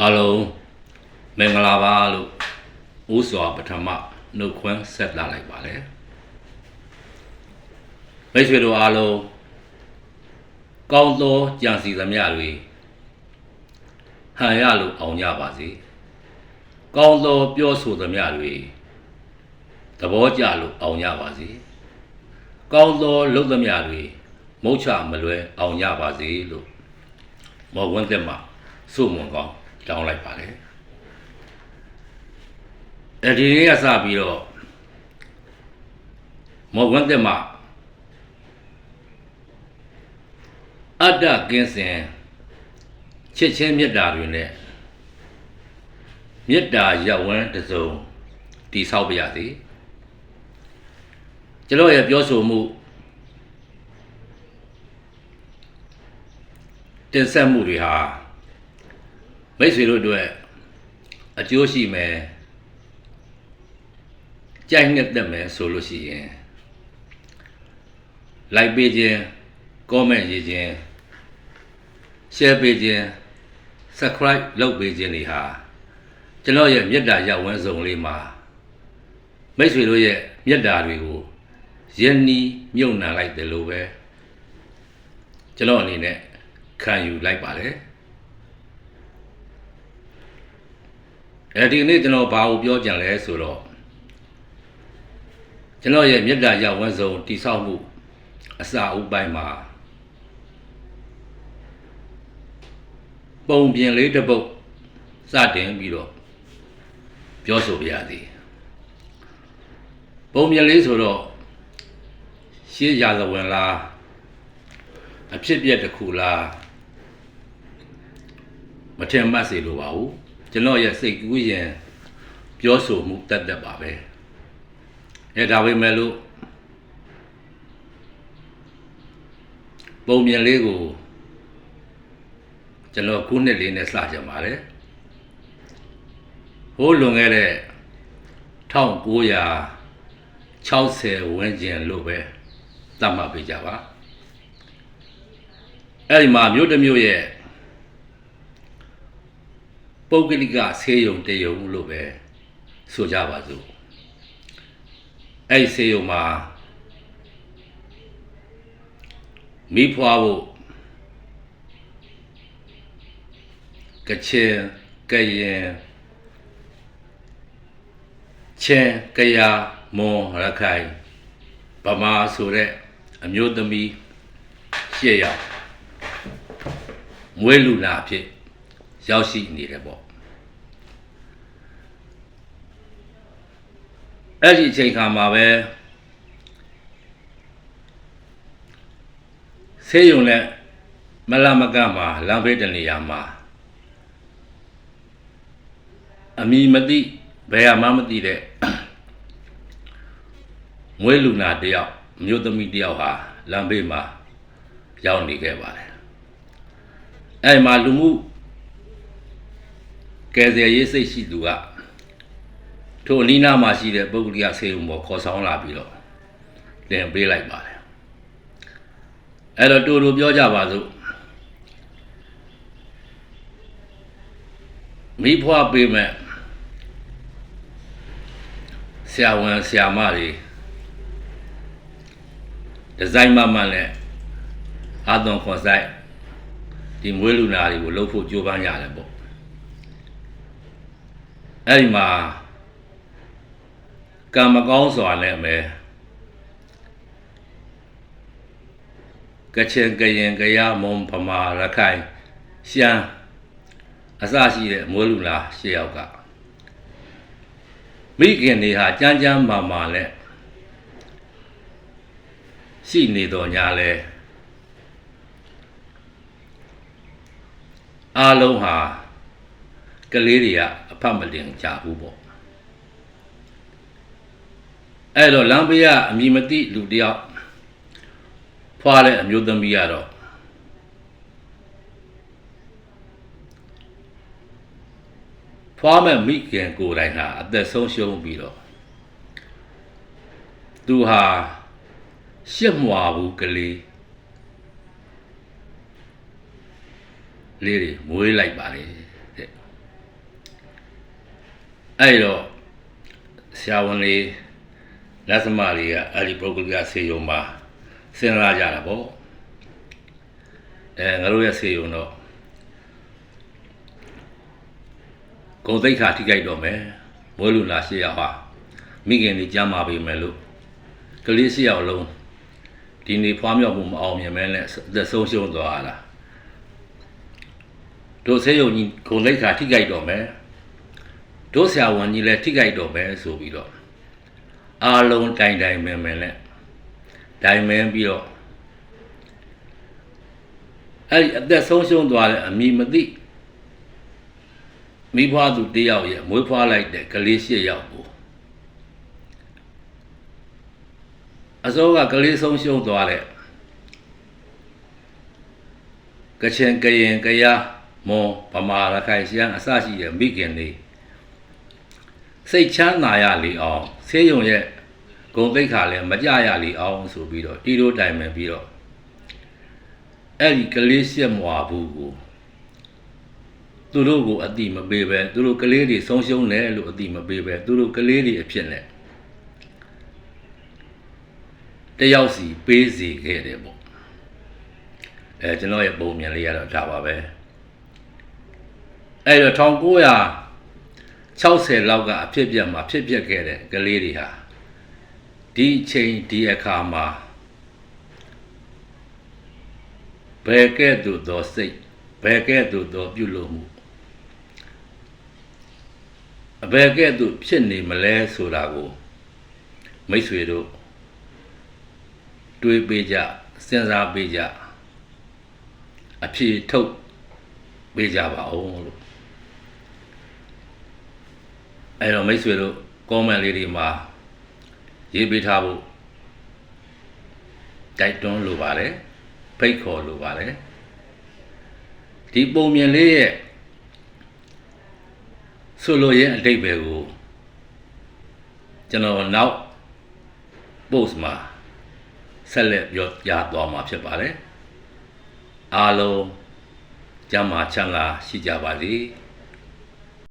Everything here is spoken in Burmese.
အားလုံးမင်္ဂလာပါလို့ဦးစွာပထမနှုတ်ခွန်းဆက်လာလိုက်ပါလေမိတ်ဆွေတို့အားလုံးကောင်းသောကြံစီသမျှတွေဟန်ရလို့အောင်ကြပါစေကောင်းသောပြောဆိုသမျှတွေသဘောကျလို့အောင်ကြပါစေကောင်းသောလုပ်သမျှတွေမုတ်ချမလွယ်အောင်ကြပါစေလို့မော်ဝန်းသက်မှာစုမွန်ကောင်း တောင်းလိုက်ပါတယ်အဲဒီနေ့ကစပြီးတော့မော်ဝန်းသက်မှာအတ္တကင်းစင်ချစ်ချင်းမေတ္တာတွေနဲ့မေတ္တာရပ်ဝန်းတစ်စုံတည်ဆောက်ပါရစေကျွန်တော်ရဲ့ပြောဆိုမှုတင်ဆက်မှုတွေဟာ မိတ်ဆွေတို့အတွက်အကျိုးရှိမယ်ကြိုက်နှစ်သက်မယ်ဆိုလို့ရှိရင် like ပေးခြင်း comment ရေးခြင်း share ပေးခြင်း subscribe လုပ်ပေးခြင်းတွေဟာကျွန်တော်ရဲ့မေတ္တာရပ်ဝန်းဆောင်လေးမှာမိတ်ဆွေတို့ရဲ့မေတ္တာတွေကိုယဉ်နီးမြုပ်နှံလိုက်တယ်လို့ပဲကျွန်တော်အနေနဲ့ခံယူလိုက်ပါတယ် အဲဒီနေ့ကျွန်တော်ဘာကိုပြောကြံလဲဆိုတော့ကျွန်တော်ရဲ့မေတ္တာရပ်ဝန်းဆောင်တိဆောက်မှုအစာအုပ်ပိုင်းမှာပုံပြင်လေးတစ်ပုတ်စတင်ပြီးတော့ပြောဆိုပြရသည်ပုံပြင်လေးဆိုတော့ရှေးရာဇဝင်လားအဖြစ်ပြက်တစ်ခုလားမထင်မှတ်စေလိုပါဘူး ကျွန်တော်ရဲ့စိတ်ကူးရင်ပြောဆိုမှုတတ်တတ်ပါပဲအဲဒါပေမဲ့လို့ပုံမြင်လေးကိုကျွန်တော်ခုနှစ်လေးနဲ့စကြပါတယ်ဟိုးလွန်ခဲ့တဲ့1960ဝန်းကျင်လို့ပဲသတ်မှတ်ပေးကြပါအဲ့ဒီမှာမြို့တစ်မြို့ရဲ့ ပုဂ္ဂလိကဆေးရုံတရုံလို့ပဲဆိုကြပါစို့အဲ့ဒီဆေးရုံမှာမိဖွားဖို့ကချင်ကရင်ချင်းကယာမွန်ရခိုင်ဗမာဆိုတဲ့အမျိုးသမီးရှစ်ယောက်မွေးလူနာဖြစ် ရောက်ရှိနေတယ်ပေါ့အဲ့ဒီအချိန်ခါမှာပဲဆေးရုံနဲ့မလမကမှာလမ်းဘေးတနေရာမှာအမီမသိဘယ်မှမသိတဲ့မွေးလူနာတယောက်မြို့သမီးတယောက်ဟာလမ်းဘေးမှာရောက်နေခဲ့ပါတယ်အဲ့မှာလူမှု ကယ်ဆယ်ရေးစိတ်ရှိသူကထိုအနီးနားမှာရှိတဲ့ပုဂ္ဂလိကဆေးရုံပေါ်ခေါ်ဆောင်လာပြီးတော့လင်ပေးလိုက်ပါတယ်အဲ့တော့တူတူပြောကြပါစို့မိဖွားပေးမဲ့ဆရာဝန်ဆရာမတွေဒီဇိုင်းမမှန်နဲ့အာသွန်ခွန်ဆိုင်ဒီမွေးလူနာတွေကိုလှုပ်ဖို့ကြိုးပမ်းရတယ်ပေါ့ အဲ့ဒီမှာကံမကောင်းစွာနဲ့ပဲကချင်ကရင်ကရမုံဖမာရခိုင်ရှမ်းအစရှိတဲ့မွေးလူနာရှစ်ယောက်ကမိခင်တွေဟာကြမ်းကြမ်းမာမာနဲ့ရှိနေတော်ညာလဲအားလုံးဟာ ကလေးတွေကအဖတ်မတင်ကြဘူးပေါ့အဲ့တော့လမ်းဘေးကအမိမသိလူတယောက်ဖွာတဲ့အမျိုးသမီးကတော့ဖွာမဲ့မိခင်ကိုယ်တိုင်ဟာအသက်ဆုံးရှုံးပြီးတော့သူဟာရှစ်မွာဘူးကလေးလေးတွေမွေးလိုက်ပါလေတဲ့ အဲ့တော့ဆရာဝန်လေးလက်သမားတွေကအဲ့ဒီပုဂ္ဂလိကဆေးရုံမှာစဉ်းစားကြတာပေါ့အဲငါတို့ရဲ့ဆေးရုံတော့ဂုံသိက္ခာထိခိုက်တော့မယ်မွေးလူနာရှေ့ရဟာမိခင်လေးကြမ်းပါပြီမယ်လို့ကလေးရှေ့ရောက်လုံးဒီနေ့ဖွားမြောက်မှုမအောင်မြင်မဲနဲ့အသက်ဆုံးရှုံးသွားတာတို့ဆေးရုံကြီးဂုံသိက္ခာထိခိုက်တော့မယ် တို့ဆရာဝန်ကြီးလည်းထိကြိုက်တော့ပဲဆိုပြီးတော့အားလုံးတိုင်တိုင်မင်မင်နဲ့တိုင်မင်ပြီးတော့အဲ့ဒီအသက်ဆုံးရှုံးသွားတဲ့အမိမသိမိဘသူတယောက်ရဲ့မွေးဖွားလိုက်တဲ့ကလေးရှစ်ယောက်ကိုအစောကကလေးဆုံးရှုံးသွားတဲ့ကချင်ကရင်ကယားမွန်ဗမာရခိုင်ရှမ်းအစရှိတဲ့မိခင်တွေ စိတ်ချမ်းသာရလေအောင်ဆေးရုံရဲ့ဂုံသိက္ခာလည်းမကြရလေအောင်ဆိုပြီးတော့တီတိုးတိုင်ပင်ပြီးတော့အဲ့ဒီကလေးရှက်မွာဘူးကိုသူတို့ကိုအတိမပေးပဲသူတို့ကလေးတွေဆုံးရှုံးတယ်လို့အတိမပေးပဲသူတို့ကလေးတွေအဖြစ်နဲ့တယောက်စီပေးစီခဲ့တယ်ပေါ့အဲကျွန်တော်ရဲ့ပုံမြင်လေးရတော့ဒါပါပဲအဲ့တော့1900 60လောက်ကအဖြစ်ပြက်မှာဖြစ်ပြက်ခဲ့တဲ့ကလေးတွေဟာဒီအချိန်ဒီအခါမှာဘယ်ကဲ့သို့သောစိတ်ဘယ်ကဲ့သို့သောပြုလုပ်မှုအဘယ်ကဲ့သို့ဖြစ်နေမလဲဆိုတာကိုမိတ်ဆွေတို့တွေးပေးကြစဉ်းစားပေးကြအဖြေထုတ်ပေးကြပါဦးလို့ အဲ့တော့မိတ်ဆွေတို့ comment လေးတွေမှာရေးပေးထားဖို့တိုက်တွန်းလိုပါတယ်ဖိတ်ခေါ်လိုပါတယ်ဒီပုံမြင်လေးရဲ့ဆိုလိုရဲ့အတိတ်ပဲကိုကျွန်တော်နောက် post မှာဆက်လက်ပြောပြသွားမှာဖြစ်ပါတယ်အားလုံးကျမ်းမာချမ်းသာရှိကြပါစေ။